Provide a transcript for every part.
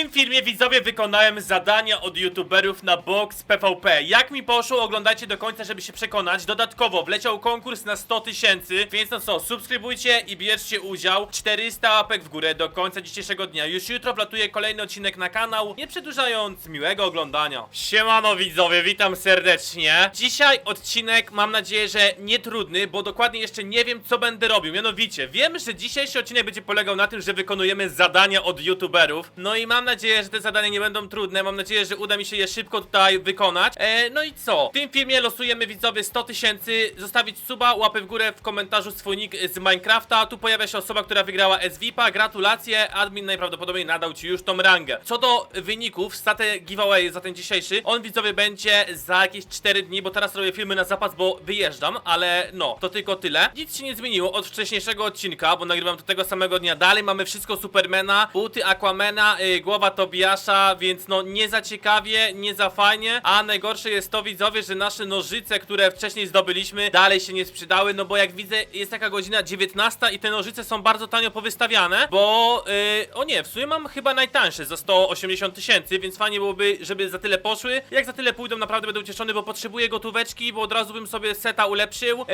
tym filmie widzowie wykonałem zadania od youtuberów na box PvP. Jak mi poszło, oglądajcie do końca, żeby się przekonać. Dodatkowo wleciał konkurs na 100 tysięcy, więc no co, subskrybujcie i bierzcie udział. 400 łapek w górę do końca dzisiejszego dnia. Już jutro wlatuje kolejny odcinek na kanał. Nie przedłużając, miłego oglądania. Siemano widzowie, witam serdecznie. Dzisiaj odcinek, mam nadzieję, że nie trudny, bo dokładnie jeszcze nie wiem, co będę robił. Mianowicie, wiem, że dzisiejszy odcinek będzie polegał na tym, że wykonujemy zadania od youtuberów. No i mam nadzieję, że te zadania nie będą trudne. Mam nadzieję, że uda mi się je szybko tutaj wykonać. E, no i co? W tym filmie losujemy widzowie 100 tysięcy. Zostawić suba, łapę w górę w komentarzu swój nick z Minecrafta. Tu pojawia się osoba, która wygrała SVP-a. Gratulacje, admin najprawdopodobniej nadał ci już tą rangę. Co do wyników, statę giveaway za ten dzisiejszy, on widzowie będzie za jakieś 4 dni, bo teraz robię filmy na zapas, bo wyjeżdżam, ale no, to tylko tyle. Nic się nie zmieniło od wcześniejszego odcinka, bo nagrywam to tego samego dnia. Dalej mamy wszystko Supermana, buty Aquamana, yy, głowa Tobiasza, więc no nie za ciekawie, nie za fajnie, a najgorsze jest to widzowie, że nasze nożyce, które wcześniej zdobyliśmy, dalej się nie sprzedały, no bo jak widzę, jest taka godzina 19 i te nożyce są bardzo tanio powystawiane, bo yy, o nie, w sumie mam chyba najtańsze za 180 tysięcy, więc fajnie byłoby, żeby za tyle poszły. Jak za tyle pójdą, naprawdę będę ucieszony, bo potrzebuję gotóweczki, bo od razu bym sobie seta ulepszył. Yy,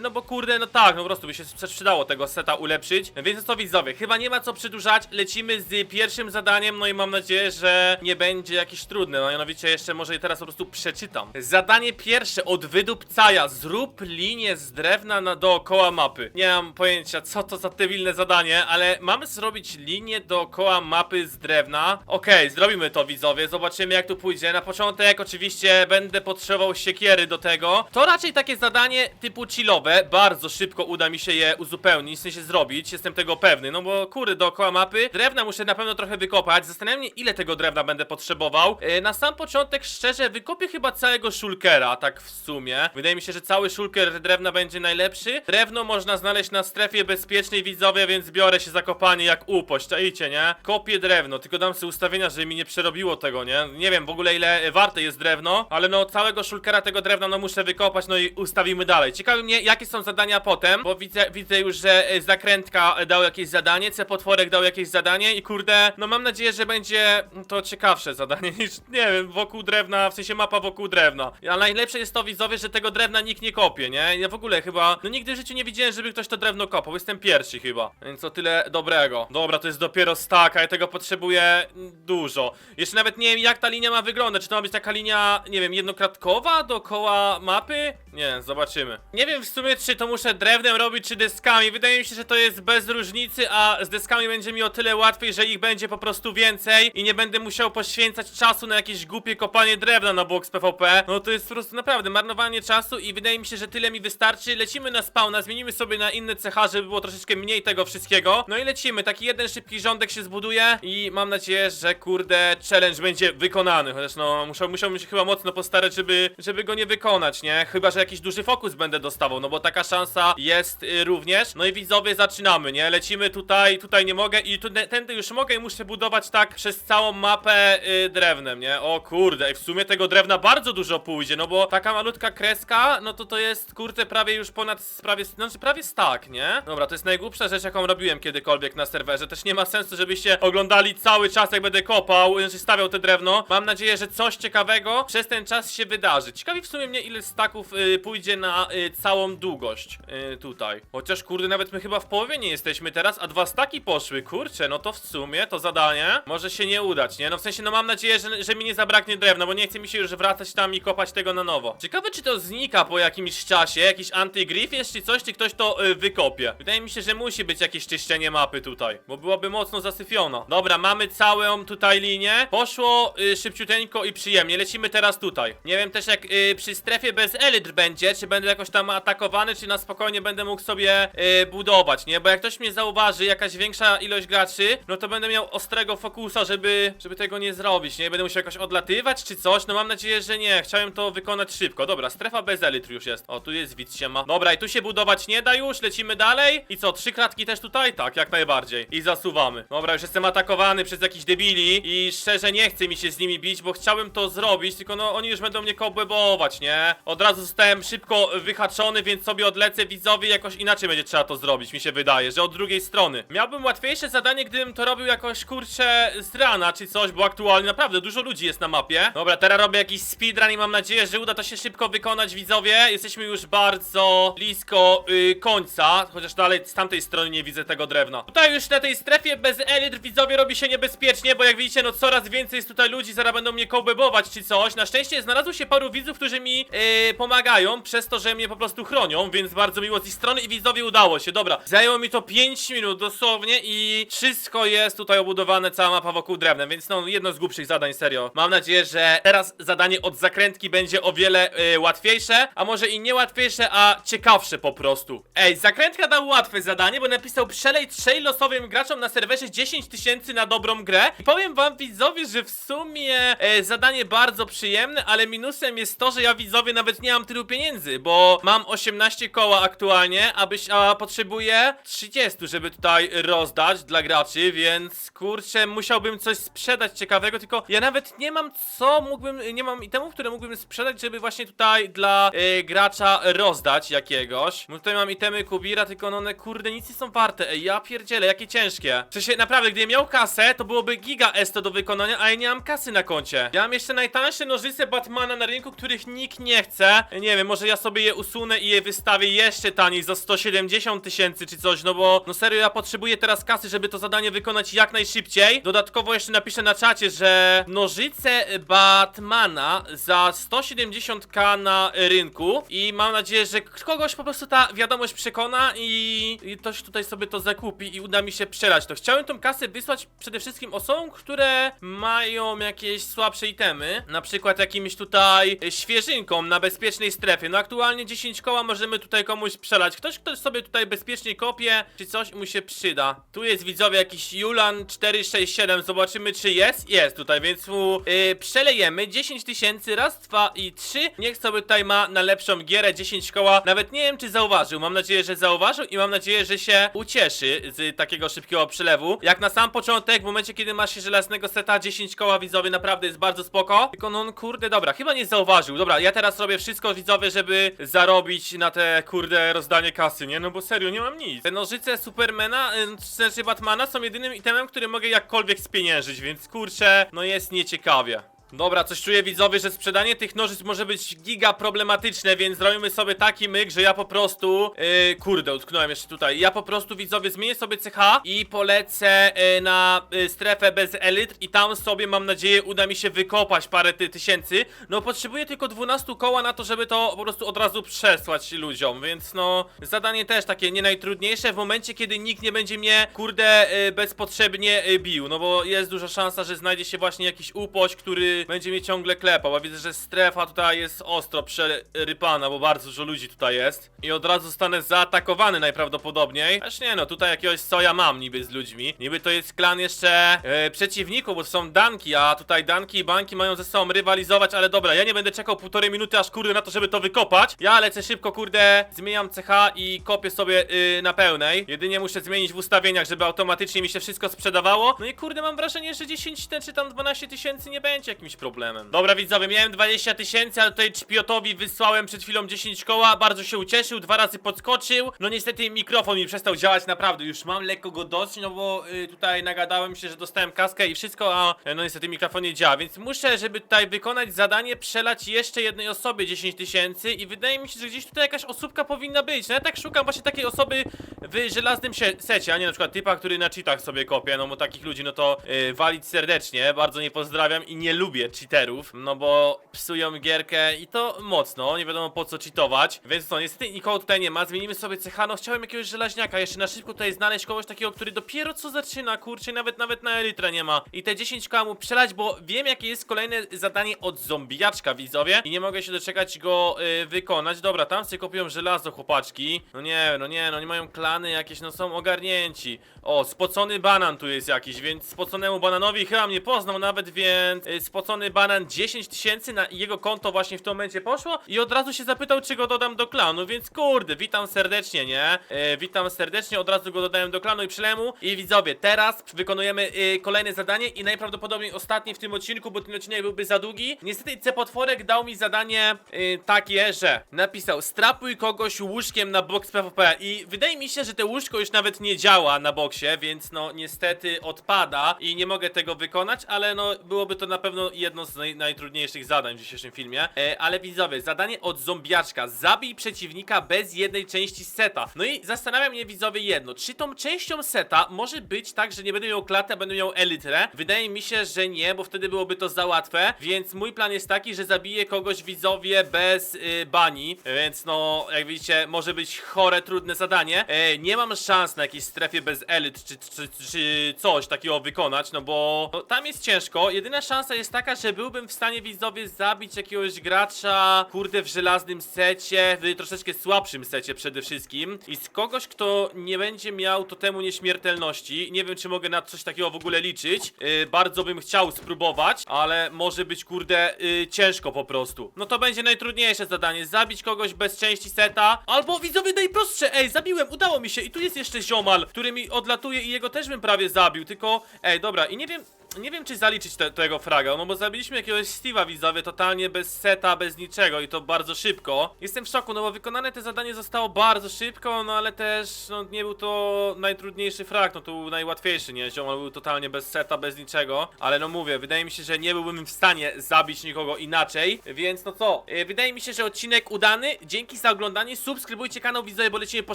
no bo kurde, no tak, no po prostu by się sprzedało tego seta ulepszyć. Więc to widzowie, chyba nie ma co przedłużać. Lecimy z pierwszym zadaniem, no i mam nadzieję, że nie będzie jakieś trudne. No mianowicie jeszcze może je teraz po prostu przeczytam. Zadanie pierwsze od wydupcaja. Zrób linię z drewna na dookoła mapy. Nie mam pojęcia, co to za debilne zadanie, ale mamy zrobić linię dookoła mapy z drewna. Okej, zrobimy to widzowie, zobaczymy jak tu pójdzie. Na początek oczywiście będę potrzebował siekiery do tego. To raczej takie zadanie typu chillowe. Bardzo szybko uda mi się je uzupełnić, w sensie zrobić, jestem tego pewny. No bo kurde, dookoła mapy drewna muszę na pewno trochę wykopać. Zastanawiam mnie ile tego drewna będę potrzebował. E, na sam początek szczerze wykopię chyba całego shulkera, tak w sumie. Wydaje mi się, że cały shulker drewna będzie najlepszy. Drewno można znaleźć na strefie bezpiecznej widzowie, więc biorę się za kopanie jak upość, czaicie, nie? Kopię drewno, tylko dam sobie ustawienia, żeby mi nie przerobiło tego, nie? Nie wiem w ogóle ile warte jest drewno, ale no całego shulkera tego drewna no muszę wykopać, no i ustawimy dalej. Ciekawi mnie jakie są zadania potem, bo widzę, widzę już, że e, zakrętka dał jakieś zadanie, C-potworek dał jakieś zadanie i kurde, no mam nadzieję, że będzie to ciekawsze zadanie niż, nie wiem, wokół drewna, w sensie mapa wokół drewna. A najlepsze jest to widzowie, że tego drewna nikt nie kopie, nie? Ja w ogóle chyba, no nigdy w życiu nie widziałem, żeby ktoś to drewno kopał, jestem pierwszy chyba, więc o tyle dobrego. Dobra, to jest dopiero stack, a ja tego potrzebuję dużo. Jeszcze nawet nie wiem jak ta linia ma wyglądać, czy to ma być taka linia, nie wiem, jednokratkowa dookoła mapy? Nie, zobaczymy. Nie wiem w sumie, czy to muszę drewnem robić, czy deskami. Wydaje mi się, że to jest bez różnicy, a z deskami będzie mi o tyle łatwiej, że ich będzie po prostu więcej i nie będę musiał poświęcać czasu na jakieś głupie kopanie drewna na box PvP. No to jest po prostu naprawdę marnowanie czasu i wydaje mi się, że tyle mi wystarczy. Lecimy na spawna, zmienimy sobie na inne cecha, żeby było troszeczkę mniej tego wszystkiego. No i lecimy, taki jeden szybki rządek się zbuduje i mam nadzieję, że kurde challenge będzie wykonany. Chociaż no muszę, musiałbym się chyba mocno postarać, żeby, żeby go nie wykonać, nie? Chyba, że jakiś duży fokus będę dostawał, no bo taka szansa jest y, również. No i widzowie zaczynamy, nie? Lecimy tutaj, tutaj nie mogę i tu, tędy już mogę i muszę budować tak przez całą mapę y, drewnem, nie? O kurde, w sumie tego drewna bardzo dużo pójdzie, no bo taka malutka kreska, no to to jest kurde prawie już ponad, prawie, znaczy prawie stack, nie? Dobra, to jest najgłupsza rzecz, jaką robiłem kiedykolwiek na serwerze. Też nie ma sensu, żebyście oglądali cały czas, jak będę kopał, znaczy stawiał te drewno. Mam nadzieję, że coś ciekawego przez ten czas się wydarzy. Ciekawi w sumie mnie, ile staków y, pójdzie na y, całą długość y, tutaj. Chociaż kurde, nawet my chyba w połowie nie jesteśmy teraz, a dwa staki poszły. Kurczę, no to w sumie to zadanie może się nie udać, nie? No w sensie, no mam nadzieję, że, że mi nie zabraknie drewna, bo nie chce mi się już wracać tam i kopać tego na nowo. Ciekawe, czy to znika po jakimś czasie, jakiś antygryf jest, czy coś, czy ktoś to y, wykopie. Wydaje mi się, że musi być jakieś czyszczenie mapy tutaj, bo byłaby mocno zasyfiona. Dobra, mamy całą tutaj linię. Poszło y, szybciuteńko i przyjemnie. Lecimy teraz tutaj. Nie wiem też jak y, przy strefie bez elitr będzie, czy będę jakoś tam atakowany, czy na spokojnie będę mógł sobie y, budować, nie? Bo jak ktoś mnie zauważy, jakaś większa ilość graczy, no to będę miał ostrego fokusa, żeby, żeby tego nie zrobić, nie? Będę musiał jakoś odlatywać, czy coś? No mam nadzieję, że nie. Chciałem to wykonać szybko. Dobra, strefa bez elitr już jest. O, tu jest widz się ma. Dobra, i tu się budować nie da już, lecimy dalej. I co, trzy kratki też tutaj? Tak, jak najbardziej. I zasuwamy. Dobra, już jestem atakowany przez jakichś debili i szczerze nie chce mi się z nimi bić, bo chciałem to zrobić, tylko no oni już będą mnie kobłebować, nie? Od razu zostałem szybko wyhaczony, więc sobie odlecę widzowie, jakoś inaczej będzie trzeba to zrobić, mi się wydaje, że od drugiej strony. Miałbym łatwiejsze zadanie, gdybym to robił jakoś, kurczę, z rana czy coś, bo aktualnie naprawdę dużo ludzi jest na mapie. Dobra, teraz robię jakiś speedrun i mam nadzieję, że uda to się szybko wykonać, widzowie. Jesteśmy już bardzo blisko y, końca, chociaż dalej z tamtej strony nie widzę tego drewna. Tutaj już na tej strefie bez elit, widzowie, robi się niebezpiecznie, bo jak widzicie, no coraz więcej jest tutaj ludzi, zaraz będą mnie kołbebować czy coś. Na szczęście znalazło się paru widzów, którzy mi y, pomagają, przez to, że mnie po prostu chronią, więc bardzo miło z ich strony i widzowie udało się. Dobra, zajęło mi to 5 minut dosłownie i wszystko jest tutaj obudowane, cała mapa wokół drewnem, więc no jedno z głupszych zadań, serio. Mam nadzieję, że teraz zadanie od zakrętki będzie o wiele y, łatwiejsze, a może i nie łatwiejsze, a ciekawsze po prostu. Ej, zakrętka dał łatwe zadanie, bo napisał przelej trzej losowym graczom na serwerze 10 tysięcy na dobrą grę. I powiem wam widzowie, że w sumie e, zadanie bardzo przyjemne, ale minusem jest to, że ja widzowie nawet nie mam tylu pieniędzy, bo mam 18 koła aktualnie, abyś, a potrzebuję 30, żeby tutaj rozdać dla graczy, więc kurczę, musiałbym coś sprzedać ciekawego, tylko ja nawet nie mam co mógłbym, nie mam itemów, które mógłbym sprzedać, żeby właśnie tutaj dla e, gracza rozdać jakiegoś. Bo tutaj mam itemy Kubira, tylko no one kurde nic nie są warte, ej, ja pierdzielę, jakie ciężkie. W sensie naprawdę, gdybym miał kasę, to byłoby giga S to do wykonania, a ja nie mam kasy na koncie. Ja mam jeszcze najtańsze nożyce Batmana na rynku, których nikt nie chce. Nie wiem, może ja sobie je usunę i je wystawię jeszcze taniej za 170 tysięcy czy coś, no bo no serio, ja potrzebuję teraz kasy, żeby to zadanie wykonać jak najszybciej. Dodatkowo jeszcze napiszę na czacie, że nożyce Batmana za 170k na rynku i mam nadzieję, że kogoś po prostu ta wiadomość przekona i, ktoś tutaj sobie to zakupi i uda mi się przelać to. Chciałem tą kasę wysłać przede wszystkim osobom, które mają jakieś słabsze itemy, na przykład jakimś tutaj świeżynkom na bezpiecznej strefie. No aktualnie 10 koła możemy tutaj komuś przelać. Ktoś, kto sobie tutaj bezpiecznie kopie, czy coś mu się przyda. Tu jest widzowie jakiś Julan 467, zobaczymy czy jest. Jest tutaj, więc mu yy, przelejemy 10 tysięcy, raz, dwa i trzy. Niech sobie tutaj ma na lepszą gierę 10 koła. Nawet nie wiem czy zauważył, mam nadzieję, że zauważył i mam nadzieję, że się ucieszy z takiego szybkiego przelewu. Jak na sam początek, w momencie kiedy masz się żelaznego seta 10 koła widzowie, naprawdę jest bardzo spoko. Tylko no kurde, dobra, chyba nie zauważył. Dobra, ja teraz robię wszystko widzowie, żeby zarobić na te kurde rozdanie kasy, nie? No bo serio, nie mam nic. Te nożyce Supermana, y, w sensie Batmana są jedynym itemem, który mogę jakkolwiek spieniężyć, więc kurczę, no jest nieciekawie. Dobra, coś czuję widzowie, że sprzedanie tych nożyc może być giga problematyczne, więc zrobimy sobie taki myk, że ja po prostu... Yy, kurde, utknąłem jeszcze tutaj. Ja po prostu widzowie zmienię sobie CH i polecę yy, na yy, strefę bez elit i tam sobie mam nadzieję uda mi się wykopać parę ty tysięcy. No potrzebuję tylko 12 koła na to, żeby to po prostu od razu przesłać ludziom, więc no... Zadanie też takie nie najtrudniejsze w momencie, kiedy nikt nie będzie mnie, kurde, yy, bezpotrzebnie yy, bił, no bo jest duża szansa, że znajdzie się właśnie jakiś upość, który będzie mnie ciągle klepał, a widzę, że strefa tutaj jest ostro przerypana, bo bardzo dużo ludzi tutaj jest i od razu zostanę zaatakowany najprawdopodobniej. Aż nie no, tutaj jakiegoś soja mam niby z ludźmi. Niby to jest klan jeszcze e, przeciwników, bo są danki, a tutaj danki i banki mają ze sobą rywalizować, ale dobra, ja nie będę czekał półtorej minuty aż kurde na to, żeby to wykopać. Ja lecę szybko, kurde, zmieniam CH i kopię sobie y, na pełnej. Jedynie muszę zmienić w ustawieniach, żeby automatycznie mi się wszystko sprzedawało. No i kurde, mam wrażenie, że 10 ten, czy tam 12 tysięcy nie będzie jakimś problemem. Dobra, widzowie, miałem 20 tysięcy, ale tutaj Czpiotowi wysłałem przed chwilą 10 koła, bardzo się ucieszył, dwa razy podskoczył. No niestety mikrofon mi przestał działać naprawdę, już mam lekko go dość, no bo y, tutaj nagadałem się, że dostałem kaskę i wszystko, a y, no niestety mikrofon nie działa, więc muszę, żeby tutaj wykonać zadanie, przelać jeszcze jednej osobie 10 tysięcy i wydaje mi się, że gdzieś tutaj jakaś osóbka powinna być. No ja tak szukam właśnie takiej osoby w żelaznym secie, a nie na przykład typa, który na cheatach sobie kopie, no bo takich ludzi, no to y, walić serdecznie, bardzo nie pozdrawiam i nie lubię cheaterów, no bo psują gierkę i to mocno, nie wiadomo po co cheatować, więc to niestety nikogo tutaj nie ma, zmienimy sobie cecha, no chciałem jakiegoś żelaźniaka jeszcze na szybko tutaj znaleźć kogoś takiego, który dopiero co zaczyna, kurczę, nawet nawet na elitrę nie ma. I te 10 koła mu przelać, bo wiem jakie jest kolejne zadanie od zombiaczka, widzowie. I nie mogę się doczekać go y, wykonać, dobra, tam sobie kopią żelazo, chłopaczki, no nie, no nie, no nie mają klany jakieś, no są ogarnięci, o, spocony banan tu jest jakiś, więc spoconemu bananowi chyba mnie poznał nawet, więc y, spocony banan 10 tysięcy na jego konto właśnie w tym momencie poszło i od razu się zapytał, czy go dodam do klanu, więc kurde, witam serdecznie, nie? E, witam serdecznie, od razu go dodałem do klanu i przylemu i widzowie, teraz wykonujemy e, kolejne zadanie i najprawdopodobniej ostatnie w tym odcinku, bo ten odcinek byłby za długi. Niestety C-potworek dał mi zadanie e, takie, że napisał strapuj kogoś łóżkiem na box PvP i wydaje mi się, że to łóżko już nawet nie działa na boksie, więc no niestety odpada i nie mogę tego wykonać, ale no byłoby to na pewno jedno z naj, najtrudniejszych zadań w dzisiejszym filmie. E, ale widzowie, zadanie od zombiaczka. Zabij przeciwnika bez jednej części seta. No i zastanawia mnie widzowie jedno, czy tą częścią seta może być tak, że nie będę miał klatę, a będę miał elitrę? Wydaje mi się, że nie, bo wtedy byłoby to za łatwe, więc mój plan jest taki, że zabiję kogoś widzowie bez y, bani, więc no, jak widzicie, może być chore, trudne zadanie. E, nie mam szans na jakiejś strefie bez elit, czy, czy, czy coś takiego wykonać, no bo no, tam jest ciężko. Jedyna szansa jest taka, że byłbym w stanie widzowie zabić jakiegoś gracza, kurde, w żelaznym secie, w troszeczkę słabszym secie przede wszystkim i z kogoś, kto nie będzie miał totemu nieśmiertelności. Nie wiem, czy mogę na coś takiego w ogóle liczyć. Yy, bardzo bym chciał spróbować, ale może być, kurde, yy, ciężko po prostu. No to będzie najtrudniejsze zadanie. Zabić kogoś bez części seta, albo widzowie najprostsze. Ej, zabiłem, udało mi się i tu jest jeszcze ziomal, który mi odlatuje i jego też bym prawie zabił, tylko... Ej, dobra, i nie wiem... Nie wiem, czy zaliczyć te, tego fraga, no bo zabiliśmy jakiegoś Steve'a widzowie totalnie bez seta, bez niczego i to bardzo szybko. Jestem w szoku, no bo wykonane te zadanie zostało bardzo szybko, no ale też, no nie był to najtrudniejszy frag, no to był najłatwiejszy, nie? Ziomal był totalnie bez seta, bez niczego, ale no mówię, wydaje mi się, że nie byłbym w stanie zabić nikogo inaczej, więc no co, yy, wydaje mi się, że odcinek udany, dzięki za oglądanie, subskrybujcie kanał widzowie, bo lecimy po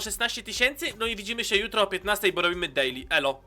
16 tysięcy, no i widzimy się jutro o 15, bo robimy daily, elo.